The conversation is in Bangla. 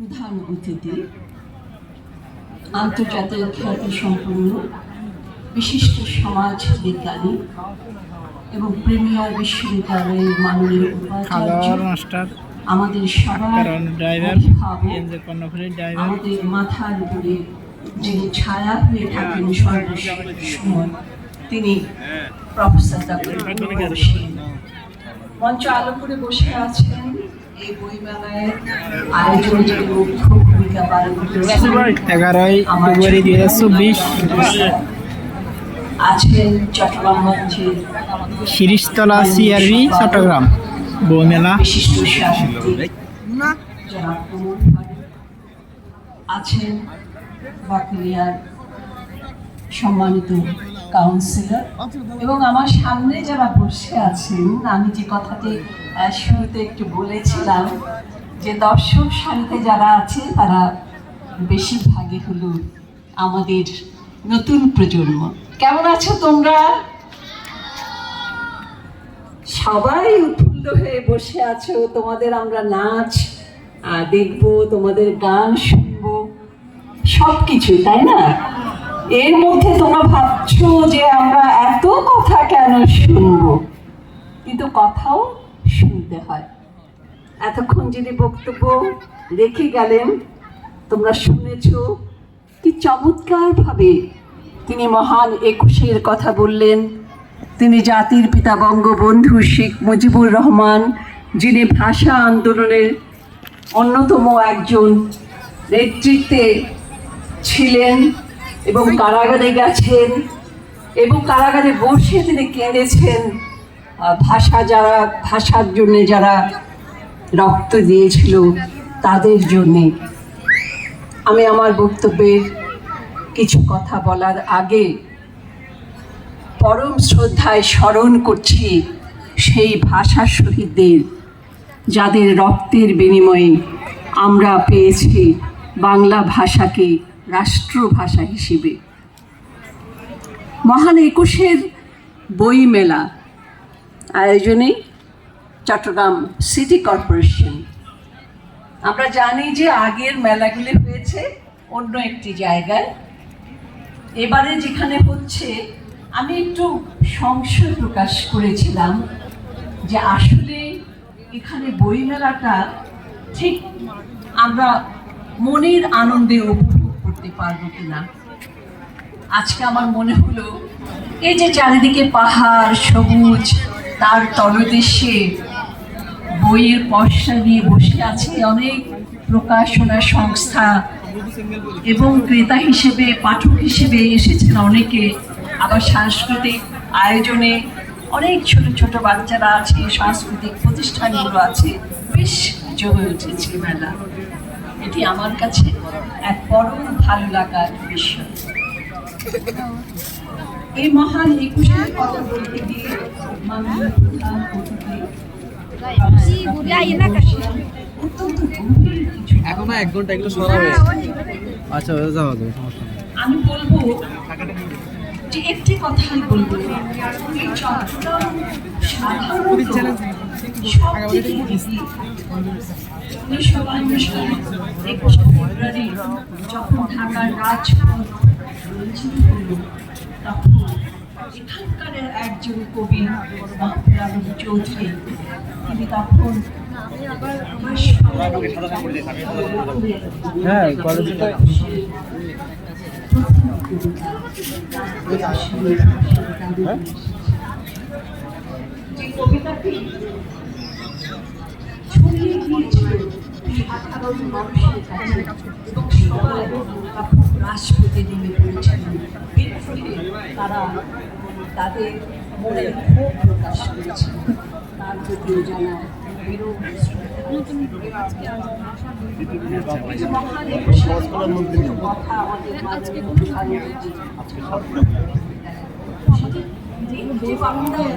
প্রধান অতিথি। আন্তর্জাতিক খ্যাতি সম্পন্ন বিশিষ্ট সমাজ বিজ্ঞানী এবং প্রিমিয়ার বিশ্ববিদ্যালয়ের মাননীয় উপাচার্য আমাদের সবার আমাদের মাথার উপরে যিনি ছায়া হয়ে থাকেন সর্বসময় তিনি প্রফেসর ডক্টর বসির মঞ্চ আলো করে বসে আছেন। এই বইমেলায় আয়োজনে যিনি মুখ্য ভূমিকা পালন এগারোই ফেব্রুয়ারি দুই হাজার চব্বিশ। আছেন চট্টগ্রাম মঞ্চের শিরিষতলা সিআরবি চট্টগ্রাম বইমেলা বিশিষ্ট সাহিত্যিক আছেন বাকলিয়ার সম্মানিত কাউন্সিলর এবং আমার সামনে যারা বসে আছেন, আমি যে কথাটি শুরুতে একটু বলেছিলাম যে দর্শক সারিতে যারা আছে, তারা বেশিরভাগই হলো আমাদের নতুন প্রজন্ম। কেমন আছো তোমরা? সবাই উৎফুল্ল হয়ে বসে আছো। তোমাদের আমরা নাচ দেখব, তোমাদের গান শুনব সব কিছু তাই না? এর মধ্যে ভাবছ যে আমরা এত কথা কেন শুনব? কিন্তু কথাও শুনতে হয়। এতক্ষণ যিনি বক্তব্য রেখে গেলেন, তোমরা শুনেছো কি চমৎকারভাবে তিনি মহান একুশের কথা বললেন। তিনি জাতির পিতা, বঙ্গবন্ধু শেখ মুজিবুর রহমান, যিনি ভাষা আন্দোলনের অন্যতম একজন নেতৃত্বে ছিলেন। এবং কারাগারে গেছেন এবং কারাগারে বসে তিনি কেঁদেছেন। ভাষা যারা ভাষার জন্য যারা রক্ত দিয়েছিল তাদের জন্যে। আমি আমার বক্তব্যের কিছু কথা বলার আগে পরম শ্রদ্ধায় স্মরণ করছি সেই ভাষা শহীদদের যাদের রক্তের বিনিময়ে আমরা পেয়েছি বাংলা ভাষাকে রাষ্ট্রভাষা হিসেবে। মহান একুশের বই মেলা আয়োজনে চট্টগ্রাম সিটি কর্পোরেশন। আমরা জানি যে আগের মেলাগুলি হয়েছে অন্য একটি জায়গায়। এবারে যেখানে হচ্ছে, আমি একটু সংশয় প্রকাশ করেছিলাম যে আসলে এখানে বইমেলাটা ঠিক আমরা মনের আনন্দে উপভোগ করতে পারব কিনা। আজকে আমার মনে হলো, এই যে চারিদিকে পাহাড়, সবুজ, তার তলদেশে বইয়ের পয়সা নিয়ে বসে আছে অনেক প্রকাশনা সংস্থা এবং ক্রেতা হিসেবে, পাঠক হিসেবে এসেছেন অনেকে। আবার সাংস্কৃতিক আয়োজনে অনেক ছোট ছোট বাচ্চারা আছে, সাংস্কৃতিক প্রতিষ্ঠানগুলো আছে। বেশ জমে উঠেছে মেলা। এটি আমার কাছে এক পরম ভালো লাগার বিষয়। এই মহান একুশের কথা বলতে গিয়ে এখনও এক ঘণ্টা এগুলো সরাবে আচ্ছা যাওয়া যাবে সমস্যা আমি বলব যে একটি কথাই বলব এই চন্দ্রটা সাধারণত সব থেকে উনিশশো বান্ন সালে একুশে ফেব্রুয়ারি যখন ঢাকার রাজপথ একজন কবি চৌধুরী তিনি তখন হ্যাঁ, কলেজে যে কবিতাটি ছড়িয়ে গিয়েছিল সাধারণ মানুষের কাছে এবং সবাই তখন রাজপথে নেমে পড়েছিলেন এর ফলে তারা তাদের মনে ক্ষোভ প্রকাশ করেছিল তার প্রতি জানা বিরোধ কথা আমাদের আজকে কোনো ভালো যে বাংলায়